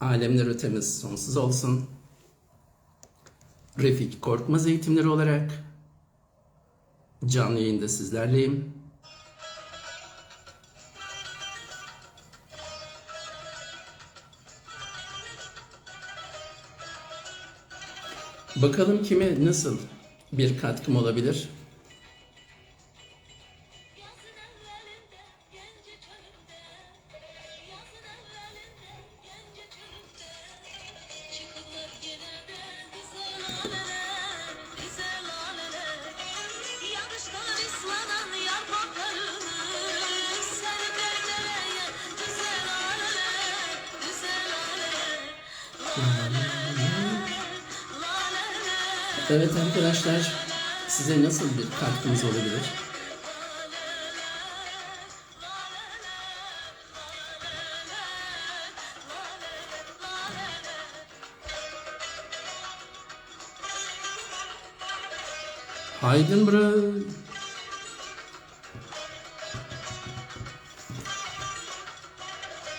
Alemler ötemiz sonsuz olsun. Refik Korkmaz eğitimleri olarak canlı yayında sizlerleyim. Bakalım kime nasıl bir katkım olabilir? Evet arkadaşlar, size nasıl bir katkımız olabilir? Haydın bro.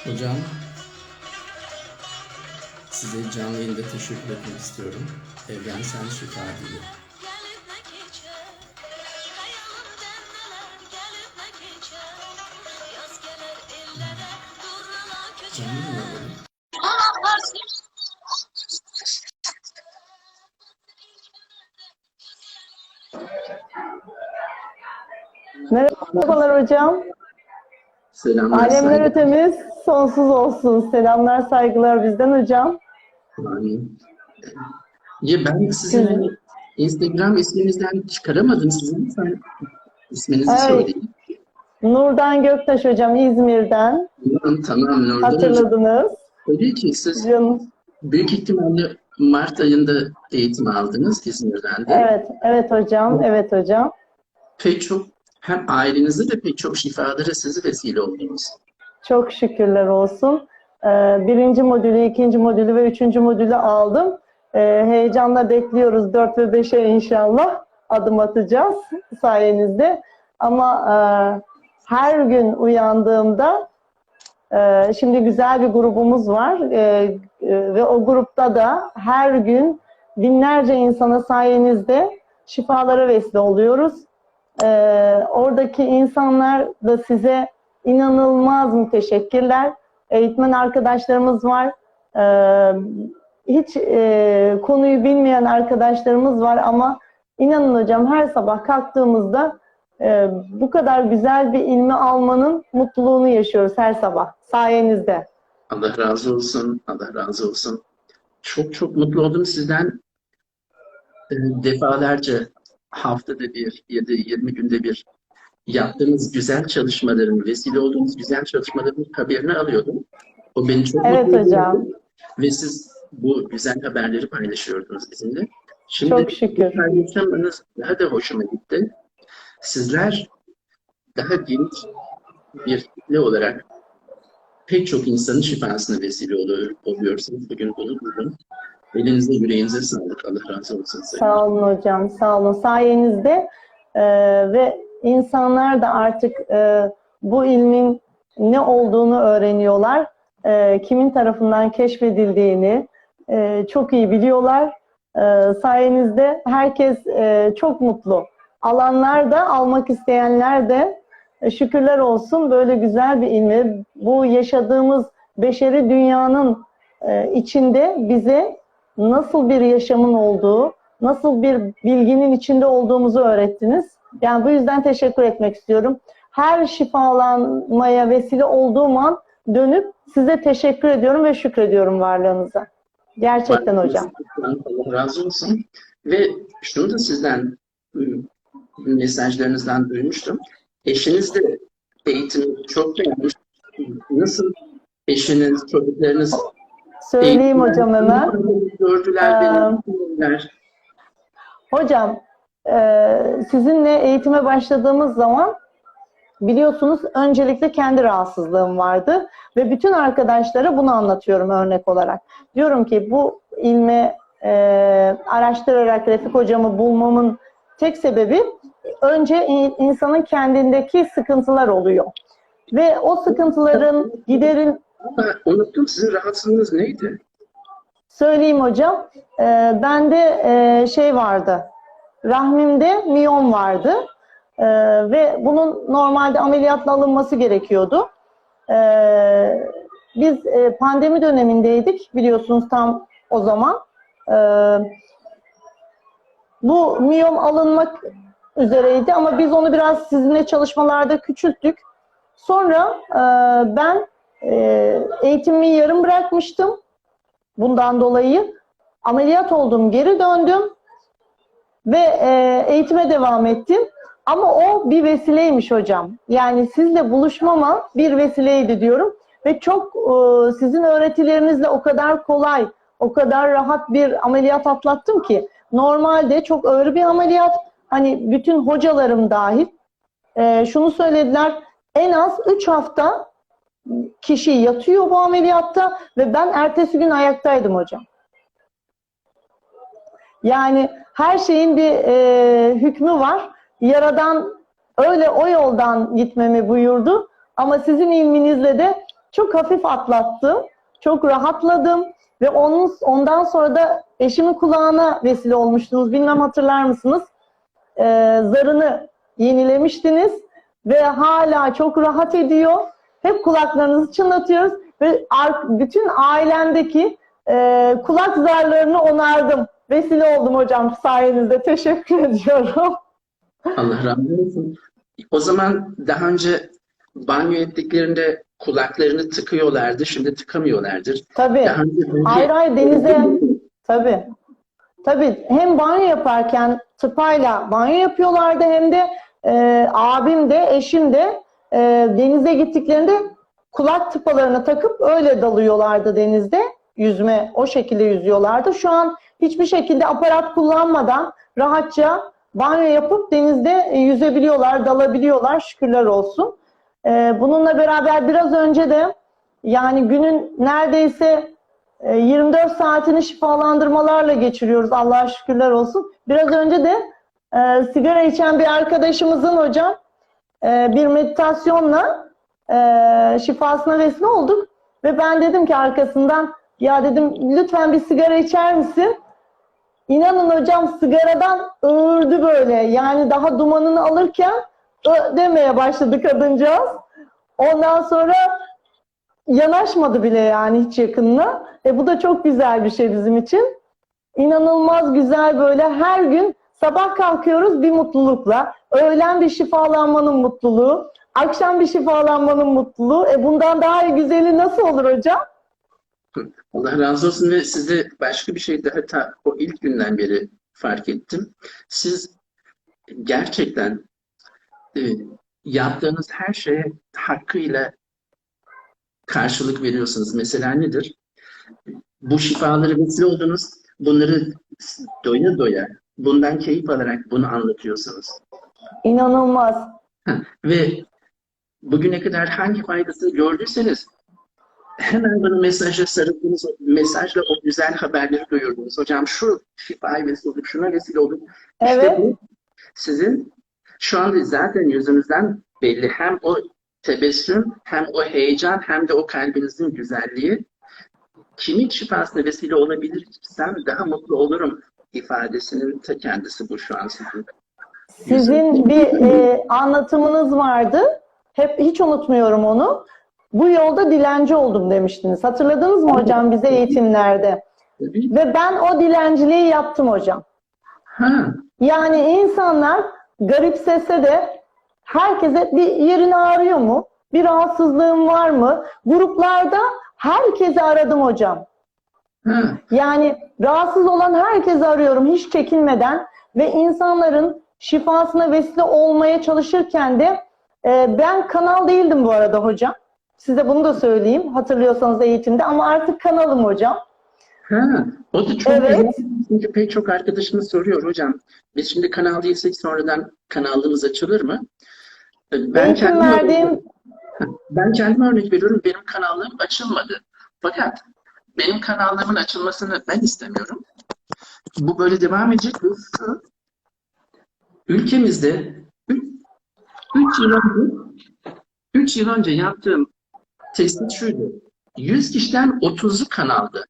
Hocam, size canlı yayında teşekkür etmek istiyorum. Evrensel şifa köçer Canlı yayında Merhabalar hocam. Selamlar. Alemler ötemiz sonsuz olsun. Selamlar, saygılar bizden hocam. Amin. Ya ben sizin hani Instagram isminizden çıkaramadım sizin. Lütfen isminizi Evet. söyleyin. Nurdan Göktaş hocam İzmir'den. Tamam, tamam Nurdan Hocam. Hatırladınız. Tabii ki siz Canım. büyük ihtimalle Mart ayında eğitim aldınız İzmir'den de. Evet, evet hocam, evet hocam. Pek çok hem ailenizde de pek çok şifalara sizi vesile oldunuz. Çok şükürler olsun. Ee, birinci modülü, ikinci modülü ve üçüncü modülü aldım. Ee, heyecanla bekliyoruz. Dört ve beşe inşallah adım atacağız sayenizde. Ama e, her gün uyandığımda e, şimdi güzel bir grubumuz var E, e, ve o grupta da her gün binlerce insana sayenizde şifalara vesile oluyoruz. Ee, oradaki insanlar da size inanılmaz müteşekkirler. Eğitmen arkadaşlarımız var. Ee, hiç e, konuyu bilmeyen arkadaşlarımız var ama inanın hocam her sabah kalktığımızda e, bu kadar güzel bir ilmi almanın mutluluğunu yaşıyoruz her sabah sayenizde. Allah razı olsun, Allah razı olsun. Çok çok mutlu oldum sizden. e, Defalarca haftada bir ya da 20 günde bir yaptığınız güzel çalışmaların, vesile olduğunuz güzel çalışmaların haberini alıyordum. O beni çok Evet mutlu hocam. Ve siz bu güzel haberleri paylaşıyordunuz bizimle. Şimdi Çok şükür. bu paylaşımınız daha da hoşuma gitti. Sizler daha geniş bir kitle olarak pek çok insanın şifasına vesile oluyor, oluyorsunuz. Bugün bunu duydum. Elinize, yüreğinize sağlık. Allah razı olsun. Sayın Sağ olun hocam, sağ olun. Sayenizde e, ve insanlar da artık e, bu ilmin ne olduğunu öğreniyorlar. E, kimin tarafından keşfedildiğini e, çok iyi biliyorlar. E, sayenizde herkes e, çok mutlu. Alanlar da, almak isteyenler de e, şükürler olsun böyle güzel bir ilmi. Bu yaşadığımız beşeri dünyanın e, içinde bize nasıl bir yaşamın olduğu, nasıl bir bilginin içinde olduğumuzu öğrettiniz. Yani bu yüzden teşekkür etmek istiyorum. Her şifalanmaya vesile olduğum an dönüp size teşekkür ediyorum ve şükrediyorum varlığınıza. Gerçekten hocam. Allah razı olsun. Ve şunu da sizden ıı, mesajlarınızdan duymuştum. Eşiniz de eğitimi çok beğenmiş. Nasıl eşiniz, çocuklarınız Söyleyeyim hocam hemen. Gördüler Ee, beni. Hocam, e, sizinle eğitime başladığımız zaman biliyorsunuz öncelikle kendi rahatsızlığım vardı ve bütün arkadaşlara bunu anlatıyorum örnek olarak. Diyorum ki bu ilmi e, araştırarak Refik hocamı bulmamın tek sebebi önce in- insanın kendindeki sıkıntılar oluyor. Ve o sıkıntıların giderin unuttum sizin rahatsızlığınız neydi? Söyleyeyim hocam. Ee, bende e, şey vardı. Rahmimde miyom vardı. Ee, ve bunun normalde ameliyatla alınması gerekiyordu. Ee, biz e, pandemi dönemindeydik biliyorsunuz tam o zaman. Ee, bu miyom alınmak üzereydi ama biz onu biraz sizinle çalışmalarda küçülttük. Sonra e, ben e, eğitimimi yarım bırakmıştım. Bundan dolayı ameliyat oldum, geri döndüm ve e, eğitime devam ettim. Ama o bir vesileymiş hocam. Yani sizle buluşmama bir vesileydi diyorum. Ve çok e, sizin öğretilerinizle o kadar kolay, o kadar rahat bir ameliyat atlattım ki. Normalde çok ağır bir ameliyat. Hani bütün hocalarım dahil e, şunu söylediler. En az 3 hafta kişi yatıyor bu ameliyatta ve ben ertesi gün ayaktaydım hocam. Yani her şeyin bir e, hükmü var. Yaradan öyle o yoldan gitmemi buyurdu. Ama sizin ilminizle de çok hafif atlattım. Çok rahatladım. Ve onun, ondan sonra da eşimin kulağına vesile olmuştunuz. Bilmem hatırlar mısınız? E, zarını yenilemiştiniz. Ve hala çok rahat ediyor. Hep kulaklarınızı çınlatıyoruz. Ve bütün ailemdeki e, kulak zarlarını onardım. Vesile oldum hocam sayenizde. Teşekkür ediyorum. Allah razı olsun. O zaman daha önce banyo ettiklerinde kulaklarını tıkıyorlardı. Şimdi tıkamıyorlardır. Tabii. Daha önce Hayır hayır denize tabii. Tabii hem banyo yaparken tıpayla banyo yapıyorlardı hem de e, abim de eşim de e, denize gittiklerinde kulak tıpalarını takıp öyle dalıyorlardı denizde. Yüzme o şekilde yüzüyorlardı. Şu an hiçbir şekilde aparat kullanmadan rahatça banyo yapıp denizde e, yüzebiliyorlar, dalabiliyorlar. Şükürler olsun. E, bununla beraber biraz önce de yani günün neredeyse e, 24 saatini şifalandırmalarla geçiriyoruz. Allah'a şükürler olsun. Biraz önce de e, sigara içen bir arkadaşımızın hocam e, bir meditasyonla e, şifasına vesile olduk. Ve ben dedim ki arkasından ya dedim lütfen bir sigara içer misin? İnanın hocam sigaradan öldü böyle. Yani daha dumanını alırken ö demeye başladı kadıncağız. Ondan sonra yanaşmadı bile yani hiç yakınına. E bu da çok güzel bir şey bizim için. İnanılmaz güzel böyle her gün sabah kalkıyoruz bir mutlulukla. Öğlen bir şifalanmanın mutluluğu. Akşam bir şifalanmanın mutluluğu. E bundan daha güzeli nasıl olur hocam? Allah razı olsun ve size başka bir şey daha ta o ilk günden beri fark ettim. Siz gerçekten e, yaptığınız her şeye hakkıyla karşılık veriyorsunuz. Mesela nedir? Bu şifaları vesile oldunuz. Bunları doya doya, bundan keyif alarak bunu anlatıyorsunuz. İnanılmaz. Ve bugüne kadar hangi faydasını gördüyseniz hemen bana mesajla sarıldınız, mesajla o güzel haberleri duyurdunuz. Hocam şu şifaya vesile olduk, şuna vesile olduk. İşte Evet. bu sizin şu anda zaten yüzünüzden belli hem o tebessüm, hem o heyecan, hem de o kalbinizin güzelliği. Kimin şifasına vesile olabilirsem daha mutlu olurum ifadesinin ta kendisi bu şu an sizin. Sizin bir e, anlatımınız vardı. Hep hiç unutmuyorum onu. Bu yolda dilenci oldum demiştiniz. Hatırladınız mı hocam bize eğitimlerde? Ve ben o dilenciliği yaptım hocam. Ha, Yani insanlar garipsese de herkese bir yerin ağrıyor mu? Bir rahatsızlığın var mı? Gruplarda herkesi aradım hocam. ha. Yani rahatsız olan herkesi arıyorum hiç çekinmeden ve insanların şifasına vesile olmaya çalışırken de e, ben kanal değildim bu arada hocam. Size bunu da söyleyeyim hatırlıyorsanız eğitimde ama artık kanalım hocam. Ha, o da çok Evet. güzel. Çünkü pek çok arkadaşımız soruyor hocam. Biz şimdi kanal değilsek sonradan kanalımız açılır mı? Ben Eğitim kendim, verdiğim ben kendim örnek veriyorum. Benim kanallığım açılmadı. Fakat benim kanallığımın açılmasını ben istemiyorum. Bu böyle devam edecek. şu, Ülkemizde 3 yıl önce 3 yıl önce yaptığım tespit şuydu. 100 kişiden 30'u kanaldı.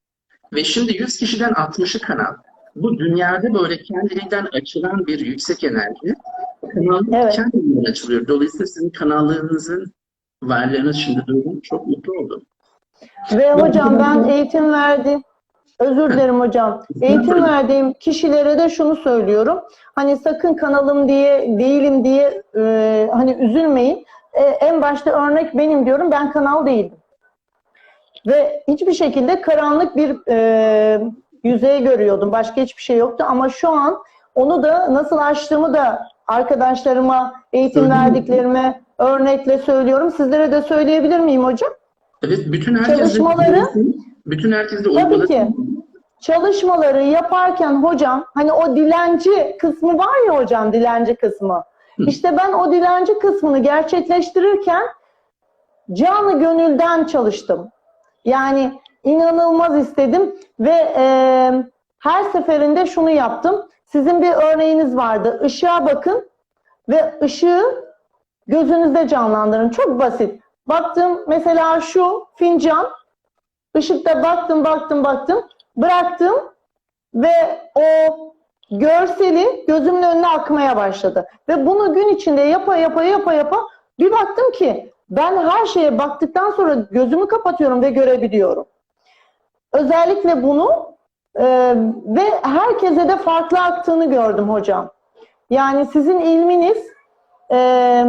Ve şimdi 100 kişiden 60'ı kanal. Bu dünyada böyle kendiliğinden açılan bir yüksek enerji. Kanal Evet. kendiliğinden açılıyor. Dolayısıyla sizin kanallığınızın varlığını şimdi duydum. Çok mutlu oldum. Ve hocam ben eğitim verdiğim, özür dilerim hocam, eğitim verdiğim kişilere de şunu söylüyorum. Hani sakın kanalım diye, değilim diye e, hani üzülmeyin. E, en başta örnek benim diyorum, ben kanal değildim. Ve hiçbir şekilde karanlık bir e, yüzey görüyordum. Başka hiçbir şey yoktu ama şu an onu da nasıl açtığımı da arkadaşlarıma, eğitim verdiklerime örnekle söylüyorum. Sizlere de söyleyebilir miyim hocam? Evet, bütün herkes de Çalışmaları- bütün herkes de Tabii ki. Çalışmaları yaparken hocam hani o dilenci kısmı var ya hocam dilenci kısmı. İşte ben o dilenci kısmını gerçekleştirirken canı gönülden çalıştım. Yani inanılmaz istedim ve e, her seferinde şunu yaptım. Sizin bir örneğiniz vardı. Işığa bakın ve ışığı gözünüzde canlandırın. Çok basit. Baktım mesela şu fincan Işıkta baktım, baktım, baktım, bıraktım ve o görseli gözümün önüne akmaya başladı. Ve bunu gün içinde yapa yapa yapa yapa bir baktım ki ben her şeye baktıktan sonra gözümü kapatıyorum ve görebiliyorum. Özellikle bunu e, ve herkese de farklı aktığını gördüm hocam. Yani sizin ilminiz e,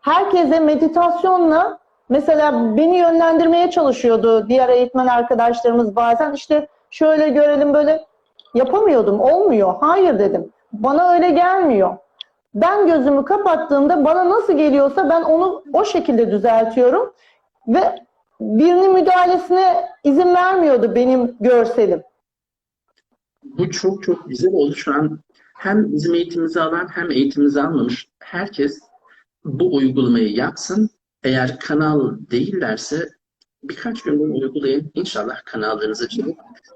herkese meditasyonla Mesela beni yönlendirmeye çalışıyordu diğer eğitmen arkadaşlarımız bazen işte şöyle görelim böyle yapamıyordum olmuyor hayır dedim bana öyle gelmiyor ben gözümü kapattığımda bana nasıl geliyorsa ben onu o şekilde düzeltiyorum ve birinin müdahalesine izin vermiyordu benim görselim. Bu çok çok güzel oldu şu an. Hem bizim eğitimimizi alan hem eğitimimizi almamış herkes bu uygulamayı yapsın. Eğer kanal değillerse birkaç günden uygulayın. İnşallah kanallarınız açılır.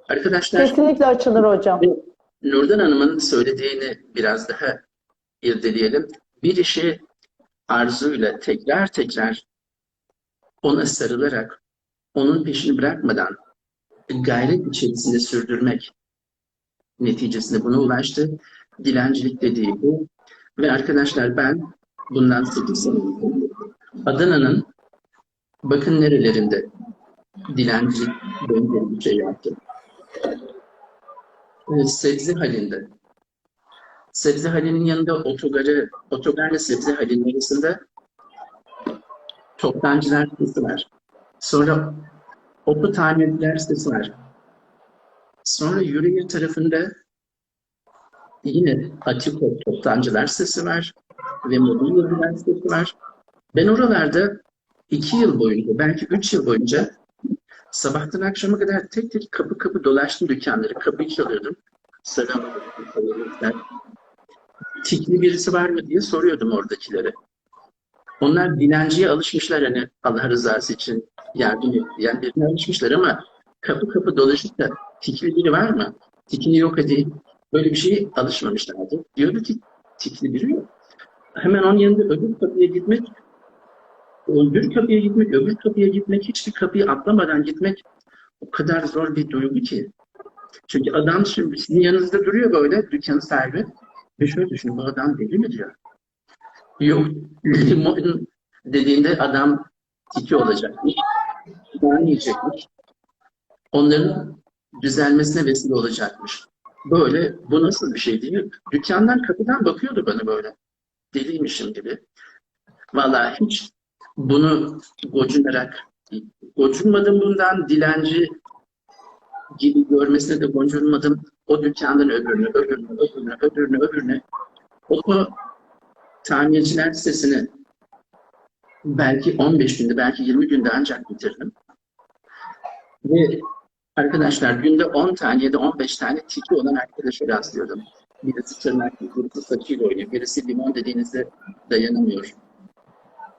Arkadaşlar Kesinlikle açılır hocam. Nurdan Hanım'ın söylediğini biraz daha irdeleyelim. Bir işi arzuyla tekrar tekrar ona sarılarak onun peşini bırakmadan gayret içerisinde sürdürmek neticesinde buna ulaştı. Dilencilik dediği bu. Ve arkadaşlar ben bundan 8 sene önce Adana'nın bakın nerelerinde dilencilik benzeri bir şey yaptım. Ee, Sebze halinde. Sebze halinin yanında otogarı, otogarla sebze halinin arasında toptancılar sitesi var. Sonra otu tamirciler sitesi var. Sonra Yürüyer tarafında yine Atiko toptancılar sitesi var ve mobilyalar sitesi var. Ben oralarda iki yıl boyunca, belki üç yıl boyunca sabahtan akşama kadar tek tek kapı kapı dolaştım dükkanları. Kapıyı çalıyordum. Selam. Tikli birisi var mı diye soruyordum oradakilere. Onlar dilenciye alışmışlar hani Allah rızası için yardım diyen birine alışmışlar ama kapı kapı dolaşıp da tikli biri var mı? Tikli yok hadi. Böyle bir şeye alışmamışlardı. Diyordu ki tikli biri yok. Hemen onun yanında öbür kapıya gitmek öbür kapıya gitmek, öbür kapıya gitmek, hiçbir kapıyı atlamadan gitmek o kadar zor bir duygu ki. Çünkü adam şimdi sizin yanınızda duruyor böyle dükkan sahibi. Ve şöyle düşünün bu adam deli mi diyor. Yok limon dediğinde adam tiki olacakmış. Limon yiyecekmiş. Onların düzelmesine vesile olacakmış. Böyle bu nasıl bir şey değil. Dükkandan kapıdan bakıyordu bana böyle. Deliymişim gibi. Vallahi hiç bunu gocunarak gocunmadım bundan dilenci gibi görmesine de gocunmadım. O dükkandan öbürüne, öbürüne, öbürüne, öbürüne, öbürüne. O, tamirciler sitesini belki 15 günde, belki 20 günde ancak bitirdim. Ve arkadaşlar günde 10 tane ya da 15 tane tiki olan arkadaşa rastlıyordum. Birisi tırnak, birisi saçıyla oynuyor, birisi limon dediğinizde dayanamıyor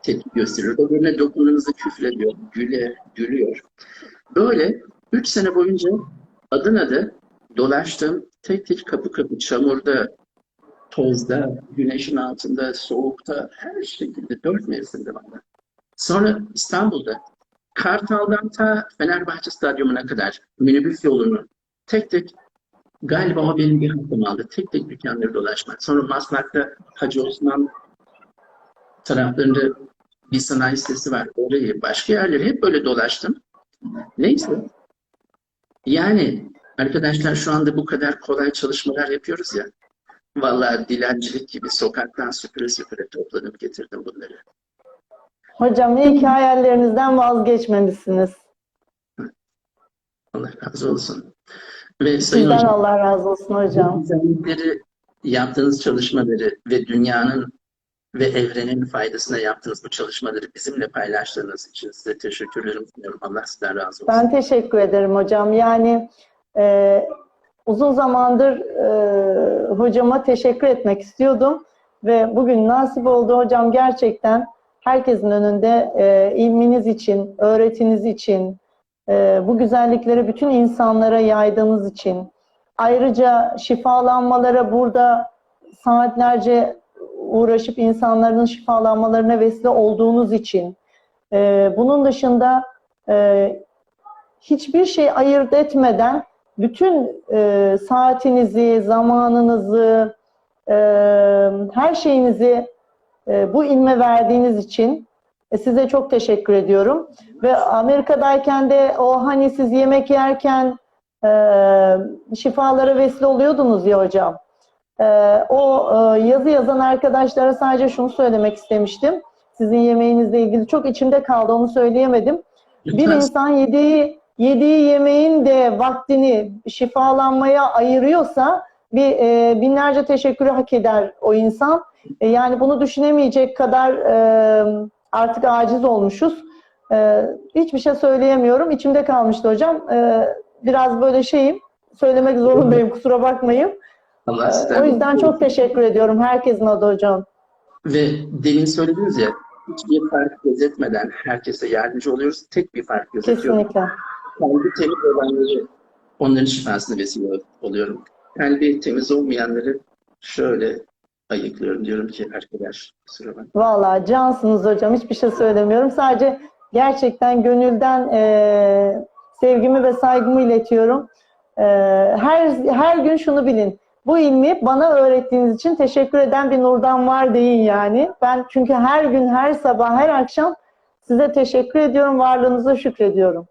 tepki gösteriyor. Öbürüne dokunduğunuzda küfrediyor, güle, gülüyor. Böyle üç sene boyunca Adana'da dolaştım. Tek tek kapı kapı çamurda, tozda, güneşin altında, soğukta, her şekilde dört mevsimde bana. Sonra İstanbul'da Kartal'dan ta Fenerbahçe Stadyumuna kadar minibüs yolunu tek tek galiba o benim bir hakkım aldı. Tek tek dükkanları dolaşmak. Sonra Maslak'ta Hacı Osman taraflarında bir sanayi sitesi var. Orayı, başka yerleri hep böyle dolaştım. Neyse. Yani arkadaşlar şu anda bu kadar kolay çalışmalar yapıyoruz ya. Vallahi dilencilik gibi sokaktan süpüre süpüre topladım getirdim bunları. Hocam iyi ki hayallerinizden vazgeçmemişsiniz. Allah razı olsun. Ve Sayın Sizden Hocam, Allah razı olsun hocam. yaptığınız çalışmaları ve dünyanın ve evrenin faydasına yaptığınız bu çalışmaları bizimle paylaştığınız için size teşekkürlerimi sunuyorum. Allah sizden razı olsun. Ben teşekkür ederim hocam. Yani e, uzun zamandır e, hocama teşekkür etmek istiyordum ve bugün nasip oldu hocam gerçekten herkesin önünde e, ilminiz için, öğretiniz için, e, bu güzellikleri bütün insanlara yaydığınız için, ayrıca şifalanmalara burada saatlerce uğraşıp insanların şifalanmalarına vesile olduğunuz için, e, bunun dışında e, hiçbir şey ayırt etmeden bütün e, saatinizi, zamanınızı, e, her şeyinizi e, bu ilme verdiğiniz için e, size çok teşekkür ediyorum. Ve Amerika'dayken de o hani siz yemek yerken e, şifalara vesile oluyordunuz ya hocam. E, o e, yazı yazan arkadaşlara sadece şunu söylemek istemiştim. Sizin yemeğinizle ilgili çok içimde kaldı onu söyleyemedim. Bir insan yediği yediği yemeğin de vaktini şifalanmaya ayırıyorsa bir e, binlerce teşekkürü hak eder o insan. E, yani bunu düşünemeyecek kadar e, artık aciz olmuşuz. E, hiçbir şey söyleyemiyorum. İçimde kalmıştı hocam. E, biraz böyle şeyim. Söylemek zorundayım. Kusura bakmayın. Allah sizden o yüzden çok teşekkür ediyorum herkesin adı hocam. Ve demin söylediniz ya, hiçbir fark gözetmeden herkese yardımcı oluyoruz. Tek bir fark gözetiyoruz. Kesinlikle. Kendi temiz olanları, onların şifasına vesile oluyorum. Kendi temiz olmayanları şöyle ayıklıyorum. Diyorum ki arkadaş kusura bakma. Vallahi cansınız hocam. Hiçbir şey söylemiyorum. Sadece gerçekten gönülden e, sevgimi ve saygımı iletiyorum. E, her her gün şunu bilin. Bu ilmi bana öğrettiğiniz için teşekkür eden bir nurdan var deyin yani. Ben çünkü her gün, her sabah, her akşam size teşekkür ediyorum. Varlığınıza şükrediyorum.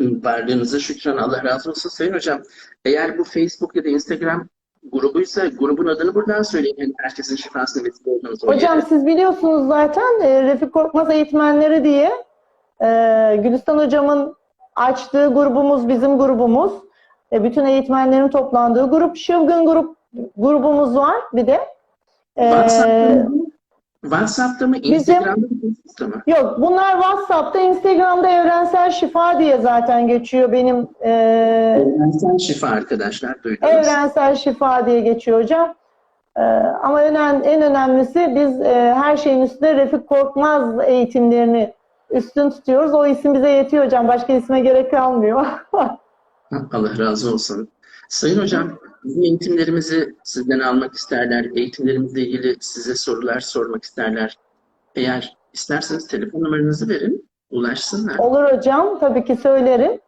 Varlığınıza şükran Allah razı olsun. Sayın Hocam, eğer bu Facebook ya da Instagram grubuysa grubun adını buradan söyleyin. Yani herkesin şifasına vesile olduğunuz Hocam yere. siz biliyorsunuz zaten e, Refik Korkmaz Eğitmenleri diye e, Gülistan Hocam'ın açtığı grubumuz bizim grubumuz. E, bütün eğitmenlerin toplandığı grup. Şılgın grup grubumuz var bir de. E, WhatsApp'ta mı? WhatsApp'ta mı? Bizim- Instagram'da mı? Yok bunlar WhatsApp'ta, Instagram'da Evrensel Şifa diye zaten geçiyor benim e, Evrensel şifa arkadaşlar duydunuz. Evrensel şifa diye geçiyor hocam. Ee, ama önem, en önemlisi biz e, her şeyin üstünde Refik Korkmaz eğitimlerini üstün tutuyoruz. O isim bize yetiyor hocam. Başka isme gerek kalmıyor. Allah razı olsun. Sayın Hocam, bizim eğitimlerimizi sizden almak isterler. Eğitimlerimizle ilgili size sorular sormak isterler. Eğer isterseniz telefon numaranızı verin, ulaşsınlar. Olur hocam. Tabii ki söylerim.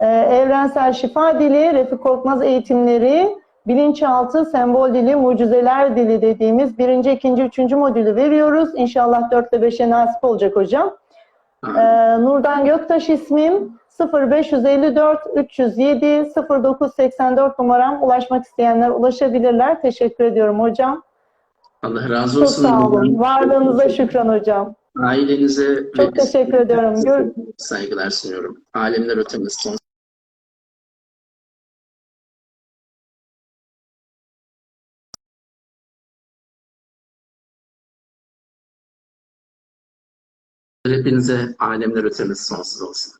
Ee, Evrensel Şifa Dili, Refik Korkmaz eğitimleri, bilinçaltı, sembol dili, mucizeler dili dediğimiz birinci, ikinci, üçüncü modülü veriyoruz. İnşallah 4 ile 5'e nasip olacak hocam. Ee, Nurdan Göktaş ismim. 0554 307 0984 numaram. Ulaşmak isteyenler ulaşabilirler. Teşekkür ediyorum hocam. Allah razı Çok olsun. sağ olun. Varlığınıza şükran hocam. Ailenize Çok teşekkür ediyorum. Gör- saygılar sunuyorum. Alemler ötemiz son Hepinize alemler ötemiz sonsuz olsun.